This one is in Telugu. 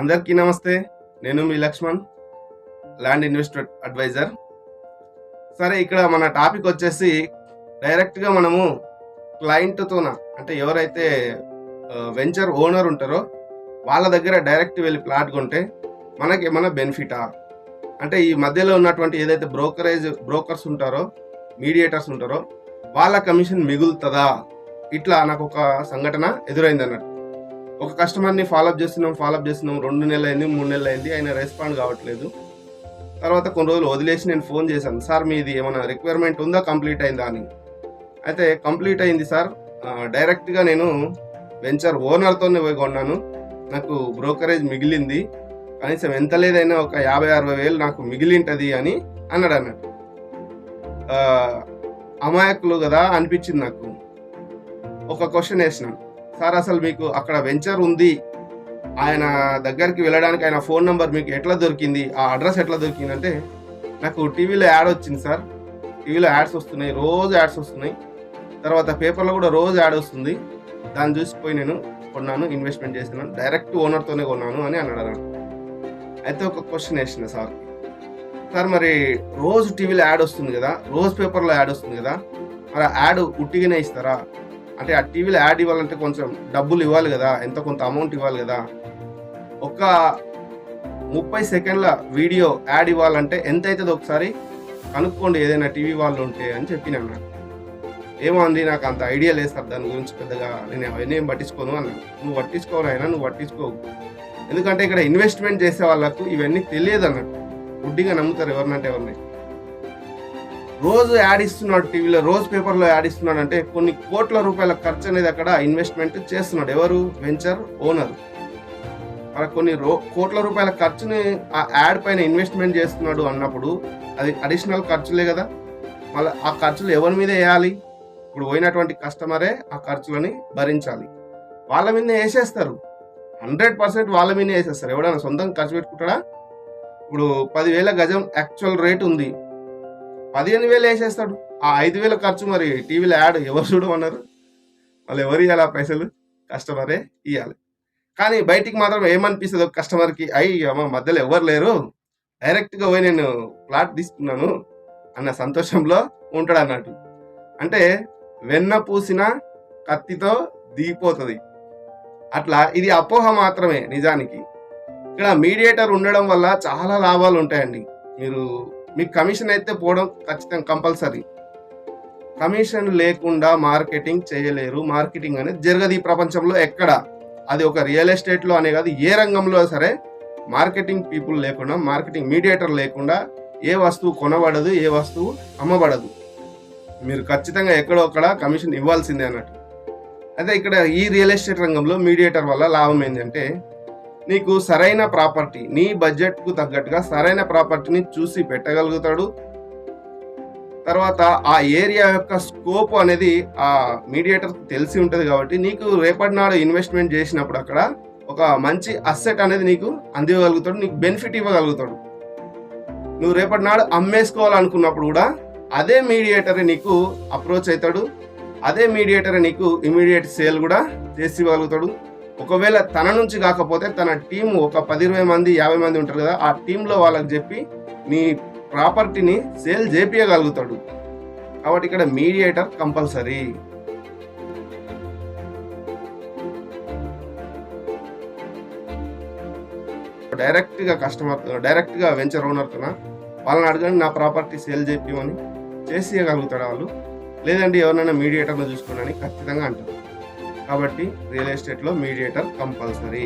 అందరికీ నమస్తే. నేను మీ లక్ష్మణ్ ల్యాండ్ ఇన్వెస్ట్ అడ్వైజర్. సరే ఇక్కడ మన టాపిక్ వచ్చేసి డైరెక్ట్గా మనము క్లయింట్తోన అంటే ఎవరైతే వెంచర్ ఓనర్ ఉంటారో వాళ్ళ దగ్గర డైరెక్ట్ వెళ్ళి ప్లాట్ కొంటే మనకి ఏమైనా బెనిఫిటా? అంటే ఈ మధ్యలో ఉన్నటువంటి ఏదైతే బ్రోకరేజ్ బ్రోకర్స్ ఉంటారో మీడియేటర్స్ ఉంటారో వాళ్ళ కమిషన్ మిగులుతుందా? ఇట్లా నాకు ఒక సంఘటన ఎదురైంది అన్నట్టు. ఒక కస్టమర్ని ఫాలోఅప్ చేస్తున్నాం ఫాలోఅప్ చేస్తున్నాం. రెండు నెలలు అయింది మూడు నెలలు అయింది ఆయన రెస్పాండ్ కావట్లేదు. తర్వాత కొన్ని రోజులు వదిలేసి నేను ఫోన్ చేశాను. సార్ మీది ఏమైనా రిక్వైర్మెంట్ ఉందా? కంప్లీట్ అయిందా? అని. అయితే కంప్లీట్ అయింది సార్ డైరెక్ట్గా నేను వెంచర్ ఓనర్తోనే పోయి కొన్నాను. నాకు బ్రోకరేజ్ మిగిలింది. కనీసం ఎంత లేదైనా ఒక యాభై అరవై వేలు నాకు మిగిలింటది అని అన్నాడు అన్నట్టు అమాయకులు కదా అనిపించింది నాకు. ఒక క్వశ్చన్ వేసినాను సార్ అసలు మీకు అక్కడ వెంచర్ ఉంది. ఆయన దగ్గరికి వెళ్ళడానికి ఆయన ఫోన్ నెంబర్ మీకు ఎట్లా దొరికింది? ఆ అడ్రస్ ఎట్లా దొరికింది అంటే నాకు టీవీలో యాడ్ వచ్చింది సార్. టీవీలో యాడ్స్ వస్తున్నాయి రోజు యాడ్స్ వస్తున్నాయి. తర్వాత పేపర్లో కూడా రోజు యాడ్ వస్తుంది. దాన్ని చూసిపోయి నేను కొన్నాను ఇన్వెస్ట్మెంట్ చేసినాను డైరెక్ట్ ఓనర్తోనే కొన్నాను అని అన్నాడు అన్నమాట. అయితే ఒక క్వశ్చన్ వేసిన సార్. సార్ మరి రోజు టీవీలో యాడ్ వస్తుంది కదా రోజు పేపర్లో యాడ్ వస్తుంది కదా మరి ఆ యాడ్ ఉట్టిగానే ఇస్తారా? అంటే ఆ టీవీలో యాడ్ ఇవ్వాలంటే కొంచెం డబ్బులు ఇవ్వాలి కదా ఎంత కొంత అమౌంట్ ఇవ్వాలి కదా. ఒక ముప్పై సెకండ్ల వీడియో యాడ్ ఇవ్వాలంటే ఎంత అవుతుంది ఒకసారి కనుక్కోండి ఏదైనా టీవీ వాళ్ళు ఉంటే అని చెప్పిన అన్నాడు ఏమో నాకు అంత ఐడియా లేదు సార్ దాని గురించి పెద్దగా నేను అవన్నీ ఏం పట్టించుకోను అన్నాడు. నువ్వు పట్టించుకోను అయినా నువ్వు పట్టించుకోవు ఎందుకంటే ఇక్కడ ఇన్వెస్ట్మెంట్ చేసే వాళ్ళకు ఇవన్నీ తెలియదు అన్నట్టు. గుడ్డిగా నమ్ముతారు ఎవరినంటే ఎవరిని. రోజు యాడ్ ఇస్తున్నాడు టీవీలో రోజు పేపర్లో యాడ్ ఇస్తున్నాడు అంటే కొన్ని కోట్ల రూపాయల ఖర్చు అనేది అక్కడ ఇన్వెస్ట్మెంట్ చేస్తున్నాడు. ఎవరు? Venture owner. అలా కొన్ని రో కోట్ల రూపాయల ఖర్చుని ఆ యాడ్ పైన ఇన్వెస్ట్మెంట్ చేస్తున్నాడు అన్నప్పుడు అది అడిషనల్ ఖర్చులే కదా. మళ్ళీ ఆ ఖర్చులు ఎవరి మీద వేయాలి? ఇప్పుడు పోయినటువంటి కస్టమరే ఆ ఖర్చులని భరించాలి. వాళ్ళ మీద వేసేస్తారు. హండ్రెడ్ పర్సెంట్ వాళ్ళ మీద వేసేస్తారు. ఎవడైనా సొంతంగా ఖర్చు పెట్టుకుంటాడా? ఇప్పుడు పదివేల గజం యాక్చువల్ రేట్ ఉంది. పదిహేను వేలు వేసేస్తాడు. ఆ ఐదు వేల ఖర్చు మరి టీవీలో యాడ్ ఎవరు చూడమన్నారు? వాళ్ళు ఎవరు ఇవ్వాలి ఆ పైసలు? కస్టమరే ఇవ్వాలి కానీ బయటికి మాత్రం ఏమనిపిస్తుంది ఒక కస్టమర్కి అయ్యి అమ్మ మధ్యలో ఎవరు లేరు? డైరెక్ట్గా పోయి నేను ప్లాట్ తీసుకున్నాను అన్న సంతోషంలో ఉంటాడు అన్నట్టు. అంటే వెన్న పూసిన కత్తితో దిగిపోతుంది. అట్లా ఇది అపోహ మాత్రమే నిజానికి. ఇక్కడ మీడియేటర్ ఉండడం వల్ల చాలా లాభాలు ఉంటాయండి. మీరు మీకు కమిషన్ అయితే పోవడం ఖచ్చితంగా కంపల్సరీ. కమిషన్ లేకుండా మార్కెటింగ్ చేయలేరు. మార్కెటింగ్ అనేది జరగదు ఈ ప్రపంచంలో ఎక్కడ. అది ఒక రియల్ ఎస్టేట్లో అనే కాదు ఏ రంగంలో సరే మార్కెటింగ్ పీపుల్ లేకుండా మార్కెటింగ్ మీడియేటర్ లేకుండా ఏ వస్తువు కొనబడదు ఏ వస్తువు అమ్మబడదు. మీరు ఖచ్చితంగా ఎక్కడో అక్కడ కమిషన్ ఇవ్వాల్సిందే అన్నట్టు. అయితే ఇక్కడ ఈ రియల్ ఎస్టేట్ రంగంలో మీడియేటర్ వల్ల లాభం ఏంటంటే నీకు సరైన ప్రాపర్టీ నీ బడ్జెట్కు తగ్గట్టుగా సరైన ప్రాపర్టీని చూసి పెట్టగలుగుతాడు. తర్వాత ఆ ఏరియా యొక్క స్కోప్ అనేది ఆ మీడియేటర్ తెలిసి ఉంటుంది కాబట్టి నీకు రేపటి నాడు ఇన్వెస్ట్మెంట్ చేసినప్పుడు అక్కడ ఒక మంచి అసెట్ అనేది నీకు అందివ్వగలుగుతాడు నీకు బెనిఫిట్ ఇవ్వగలుగుతాడు. నువ్వు రేపటి నాడు అమ్మేసుకోవాలనుకున్నప్పుడు కూడా అదే మీడియేటర్ నీకు అప్రోచ్ అవుతాడు అదే మీడియేటర్ నీకు ఇమీడియట్ సేల్ కూడా చేసి ఇవ్వగలుగుతాడు. ఒకవేళ తన నుంచి కాకపోతే తన టీం ఒక పది ఇరవై మంది యాభై మంది ఉంటారు కదా ఆ టీంలో వాళ్ళకి చెప్పి నీ ప్రాపర్టీని సేల్ చేపియగలుగుతాడు. కాబట్టి ఇక్కడ మీడియేటర్ కంపల్సరీ. డైరెక్ట్గా కస్టమర్ డైరెక్ట్గా వెంచర్ ఓనర్తోన వాళ్ళని అడగండి నా ప్రాపర్టీ సేల్ చేపిమని చేసి ఇవ్వగలుగుతాడు వాళ్ళు? లేదంటే ఎవరినైనా మీడియేటర్ను చూసుకోండి ఖచ్చితంగా అంటారు. కాబట్టి రియల్ ఎస్టేట్లో మీడియేటర్ కంపల్సరీ.